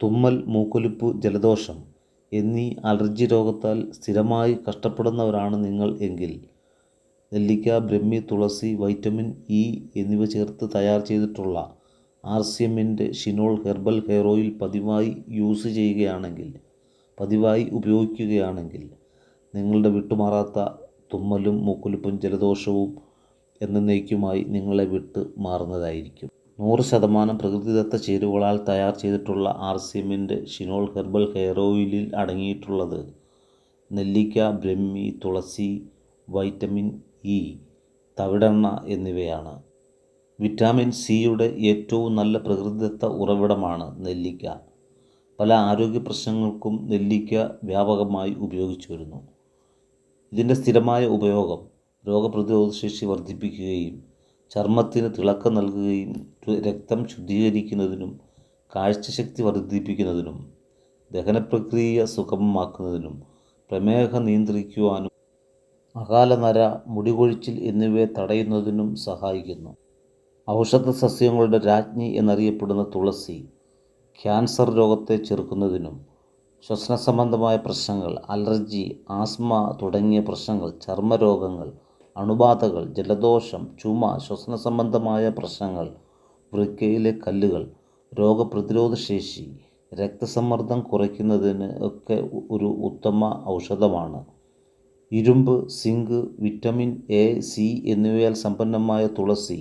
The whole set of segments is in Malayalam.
തുമ്മൽ മൂക്കൊലിപ്പ് ജലദോഷം എന്നീ അലർജി രോഗത്താൽ സ്ഥിരമായി കഷ്ടപ്പെടുന്നവരാണ് നിങ്ങൾ എങ്കിൽ നെല്ലിക്ക ബ്രഹ്മി തുളസി വൈറ്റമിൻ ഇ എന്നിവ ചേർത്ത് തയ്യാർ ചെയ്തിട്ടുള്ള ആർ സി എമ്മിന്റെ ഷിനോൾ ഹെർബൽ ഹെയർ ഓയിൽ പതിവായി യൂസ് ചെയ്യുകയാണെങ്കിൽ പതിവായി ഉപയോഗിക്കുകയാണെങ്കിൽ നിങ്ങളുടെ വിട്ടുമാറാത്ത തുമ്മലും മൂക്കൊലിപ്പും ജലദോഷവും എന്നേക്കുമായി നിങ്ങളെ വിട്ട് മാറുന്നതായിരിക്കും. നൂറ് ശതമാനം പ്രകൃതിദത്ത ചേരുവകളാൽ തയ്യാർ ചെയ്തിട്ടുള്ള ആർ സി എമ്മിന്റെ ഷിനോൾ ഹെർബൽ ഹെയർ ഓയിലിൽ അടങ്ങിയിട്ടുള്ളത്. നെല്ലിക്ക ബ്രഹ്മി തുളസി വൈറ്റമിൻ ഇ തവിടെണ്ണ എന്നിവയാണ്. വിറ്റാമിൻ സിയുടെ ഏറ്റവും നല്ല പ്രകൃതിദത്ത ഉറവിടമാണ് നെല്ലിക്ക. പല ആരോഗ്യ പ്രശ്നങ്ങൾക്കും നെല്ലിക്ക വ്യാപകമായി ഉപയോഗിച്ചു വരുന്നു. ഇതിന്റെ സ്ഥിരമായ ഉപയോഗം രോഗപ്രതിരോധ ശേഷി വർദ്ധിപ്പിക്കുകയും ചർമ്മത്തിന് തിളക്കം നൽകുകയും രക്തം ശുദ്ധീകരിക്കുന്നതിനും കാഴ്ചശക്തി വർദ്ധിപ്പിക്കുന്നതിനും ദഹനപ്രക്രിയ സുഗമമാക്കുന്നതിനും പ്രമേഹം നിയന്ത്രിക്കുവാനും അകാലനര മുടികൊഴിച്ചിൽ എന്നിവയെ തടയുന്നതിനും സഹായിക്കുന്നു. ഔഷധ സസ്യങ്ങളുടെ രാജ്ഞി എന്നറിയപ്പെടുന്ന തുളസി ക്യാൻസർ രോഗത്തെ ചെറുക്കുന്നതിനും ശ്വസന സംബന്ധമായ പ്രശ്നങ്ങൾ അലർജി ആസ്മ തുടങ്ങിയ പ്രശ്നങ്ങൾ ചർമ്മരോഗങ്ങൾ അണുബാധകൾ ജലദോഷം ചുമ ശ്വസന സംബന്ധമായ പ്രശ്നങ്ങൾ വൃക്കയിലെ കല്ലുകൾ രോഗപ്രതിരോധ ശേഷി രക്തസമ്മർദ്ദം കുറയ്ക്കുന്നതിന് ഒക്കെ ഒരു ഉത്തമ ഔഷധമാണ്. ഇരുമ്പ് സിങ്ക് വിറ്റമിൻ എ സി എന്നിവയാൽ സമ്പന്നമായ തുളസി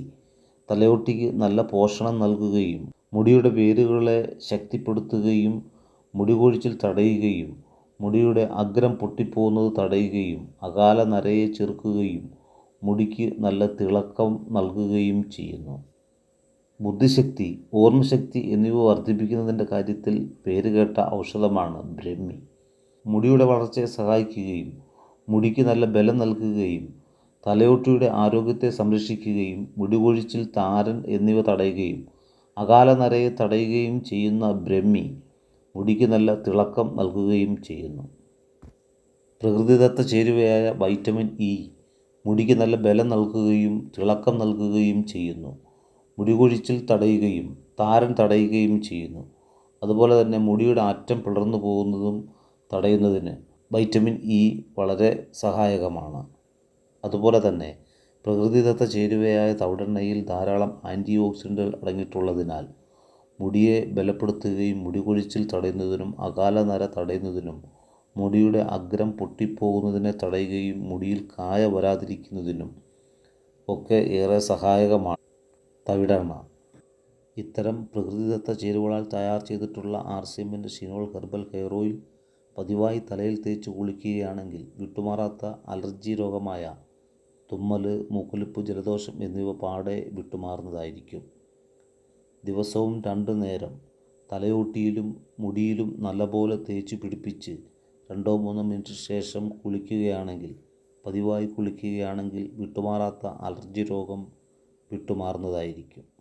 തലയോട്ടിക്ക് നല്ല പോഷണം നൽകുകയും മുടിയുടെ വേരുകളെ ശക്തിപ്പെടുത്തുകയും മുടി കൊഴിച്ചിൽ തടയുകയും മുടിയുടെ അഗ്രം പൊട്ടിപ്പോകുന്നത് തടയുകയും അകാല നരയെ ചെറുക്കുകയും മുടിക്ക് നല്ല തിളക്കം നൽകുകയും ചെയ്യുന്നു. ബുദ്ധിശക്തി ഓർമ്മശക്തി എന്നിവ വർദ്ധിപ്പിക്കുന്നതിന്റെ കാര്യത്തിൽ പേരുകേട്ട ഔഷധമാണ് ബ്രഹ്മി. മുടിയുടെ വളർച്ചയെ സഹായിക്കുകയും മുടിക്ക് നല്ല ബലം നൽകുകയും തലയോട്ടിയുടെ ആരോഗ്യത്തെ സംരക്ഷിക്കുകയും മുടികൊഴിച്ചിൽ താരൻ എന്നിവ തടയുകയും അകാല നരയെ തടയുകയും ചെയ്യുന്ന ബ്രഹ്മി മുടിക്ക് നല്ല തിളക്കം നൽകുകയും ചെയ്യുന്നു. പ്രകൃതിദത്ത ചേരുവയായ വൈറ്റമിൻ ഇ മുടിക്ക് നല്ല ബലം നൽകുകയും തിളക്കം നൽകുകയും ചെയ്യുന്നു. മുടി കൊഴിച്ചിൽ തടയുകയും താരൻ തടയുകയും ചെയ്യുന്നു. അതുപോലെ തന്നെ മുടിയുടെ ആറ്റം പിളർന്നു പോകുന്നതും തടയുന്നതിന് വൈറ്റമിൻ ഇ വളരെ സഹായകമാണ്. അതുപോലെ തന്നെ പ്രകൃതിദത്ത ചേരുവയായ തവിടെണ്ണയിൽ ധാരാളം ആന്റി ഓക്സിഡന്റുകൾ അടങ്ങിയിട്ടുള്ളതിനാൽ മുടിയെ ബലപ്പെടുത്തുകയും മുടി കൊഴിച്ചിൽ തടയുന്നതിനും അകാല നര തടയുന്നതിനും മുടിയുടെ അഗ്രം പൊട്ടിപ്പോകുന്നതിനെ തടയുകയും മുടിയിൽ കായ വരാതിരിക്കുന്നതിനും ഒക്കെ ഏറെ സഹായകമാണ്. തവിടെണ്ണ ഇത്തരം പ്രകൃതിദത്ത ചേരുവകളാൽ തയ്യാർ ചെയ്തിട്ടുള്ള ആർ സി എമ്മിന്റെ ഷിനോൾ ഹെർബൽ ഹെയർ ഓയിൽ പതിവായി തലയിൽ തേച്ച് കുളിക്കുകയാണെങ്കിൽ വിട്ടുമാറാത്ത അലർജി രോഗമായ തുമ്മൽ മൂക്കൊലിപ്പ് ജലദോഷം എന്നിവ പാടെ വിട്ടുമാറുന്നതായിരിക്കും. ദിവസവും രണ്ടു നേരം തലയോട്ടിയിലും മുടിയിലും നല്ലപോലെ തേച്ച് പിടിപ്പിച്ച് രണ്ടോ മൂന്നോ മിനിറ്റ് ശേഷം കുളിക്കുകയാണെങ്കിൽ പതിവായി കുളിക്കുകയാണെങ്കിൽ വിട്ടുമാറാത്ത അലർജി രോഗം വിട്ടുമാറുന്നതായിരിക്കും.